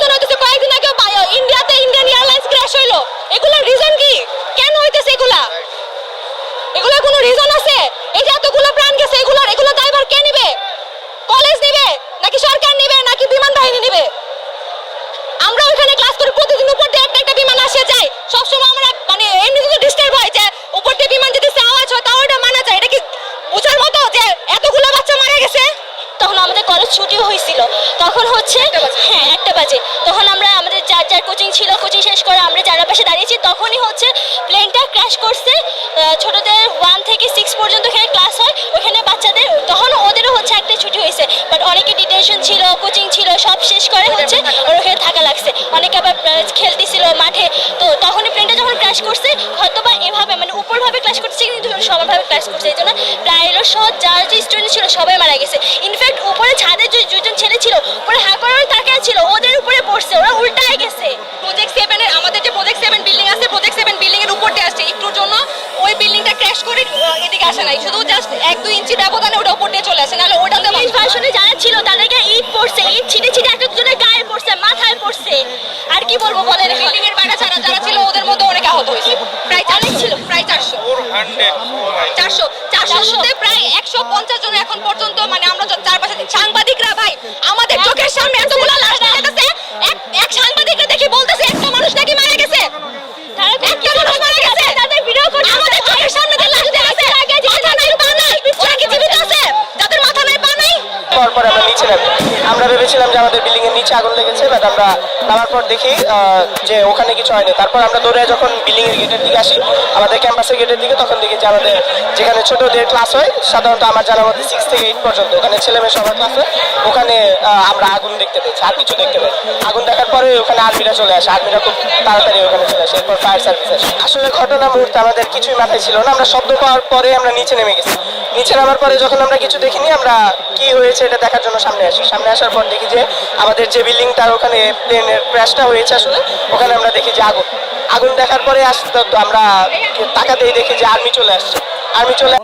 Reason হইতেছে কয়েকদিন আগে ইন্ডিয়াতে ইন্ডিয়ান এয়ারলাইন্স ক্র্যাশ হইল। এগুলোর রিজন কি? কেন হইতেছে এগুলা? এগুলা কোনো রিজন আছে? এই যে এতগুলো প্রাণ গেছে, এগুলোর, এগুলো দায়ভার কে নেবে? কলেজ নেবে? নাকি সরকার নেবে? নাকি বিমান বাহিনী নেবে? আমরা ওখানে ক্লাস করি প্রতিদিন উপর দিয়ে একটা একটা বিমান আসে যায় সবসময় আমরা মানে এমনি তো ডিস্টার্ব হয় যে উপর দিয়ে বিমান যদি আওয়াজ হয়, তাও এটা মানা যায়। এটা কি বোঝার মতো যে এতগুলো বাচ্চা মারা গেছে? তখন আমাদের কলেজ ছুটি হয়েছিল। তখন হচ্ছে হ্যাঁ একটা বাজে। তখন আমরা আমাদের যার যার কোচিং ছিল কোচিং শেষ করে আমরা যারা পাশে দাঁড়িয়েছি তখনই হচ্ছে প্লেনটা ক্র্যাশ করছে। ছোটদের ওয়ান থেকে সিক্স পর্যন্ত এখানে ক্লাস হয়। ওখানে বাচ্চাদের তখন ওদেরও হচ্ছে একটা ছুটি হয়েছে। বাট অনেকে ডিটেনশন ছিল কোচিং ছিল সব শেষ করে হচ্ছে ওর ওখানে থাকা লাগছে। অনেকে আবার খেলতেছিল মাঠে। তো তখনই প্লেনটা যখন ক্র্যাশ করছে হয়তো বা এভাবে মানে উপরভাবে ক্লাস করছে কিন্তু সমানভাবে ক্লাস করছে। এই জন্য প্রায় সব যার যে স্টুডেন্ট ছিল সবাই মারা গেছে ইনফ্যাক্ট উপরে ছাদে যে দুজন ছেলে ছিল উপরে হা করে তাকিয়ে ছিল ওদের উপরে পড়ছে ওরা উল্টায় গেছে প্রজেক্ট সেভেনের আমাদের যে প্রজেক্ট সেভেন বিল্ডিং আছে প্রজেক্ট সেভেন বিল্ডিং এর উপর দিয়ে আসছে একটুর জন্য ওই বিল্ডিংটা ক্র্যাশ করে আহ, এদিকে আসে নাই। শুধু জাস্ট এক দুই ইঞ্চি ব্যবধানে ওটা উপর দিয়ে চলে আসে নাহলে ওটা এই ভার্সনে যারা ছিল তাদেরকে ঈদ পড়ছে ঈদ ছিটে ছিটে একটা দুজনের গায়ে পড়ছে মাথায় পড়ছে। আর কি বলব বলেন? বিল্ডিং এর বাইরে ছাড়া যারা ছিল ওদের মধ্যে অনেক আহত হয়েছে। প্রায় চারশো। ছিল প্রায় চারশো। চারশো। চারশোর মধ্যে প্রায় একশো পঞ্চাশ জন এখন পর্যন্ত মানে আমরা চারপাশে সাংবাদিকরা ভাই আমাদের চোখের সামনে এতগুলো লাশ দেখা গেছে এক এক সাংবাদিকরা দেখি বলতেছে একটা মানুষ নাকি মারা গেছে তারা একটা মানুষ মারা গেছে তাদের ভিডিও করছে আমাদের চোখের সামনে যে লাশ দেখা গেছে মাথা নাই পা নাই ওরা কি জীবিত আছে যাদের মাথা নাই পা নাই পর আমরা নিচে নামি আমরা ভেবেছিলাম যে আমাদের বিল্ডিং এর নিচে আগুন লেগেছে বাট আমরা নামার পর দেখি যে ওখানে কিছু হয়নি। তারপর আমরা দৌড়ে যখন বিল্ডিং এর গেটের দিকে আসি, আমাদের ক্যাম্পাসের গেটের দিকে, তখন দেখি যে আমাদের যেখানে ছোটদের ক্লাস হয়, সাধারণত আমার জানা মধ্যে সিক্স থেকে এইট পর্যন্ত, ওখানে ছেলে মেয়ে সবার ক্লাস হয়, ওখানে আমরা আগুন দেখতে পেয়েছি, আর কিছু দেখতে পাই আগুন দেখার পরে ওখানে আর্মিরা চলে আসে। আর্মিরা খুব তাড়াতাড়ি ওখানে চলে আসে। এরপর ফায়ার সার্ভিস আসে। আসলে ঘটনা মুহূর্তে আমাদের কিছুই মাথায় ছিল না। আমরা শব্দ পাওয়ার পরে আমরা নিচে নেমে গেছি। নিচে নামার পরে যখন আমরা কিছু দেখিনি, আমরা কি হয়েছে এটা দেখার জন্য সামনে আসি। সামনে আসার পর দেখি যে আমাদের যে বিল্ডিংটার ওখানে প্লেনের ক্র্যাশটা হয়েছে আসলে, ওখানে আমরা দেখি যে আগুন। আগুন দেখার পরে আসতে আমরা তাকাতেই দেখি যে আর্মি চলে আসছে। আর্মি চলে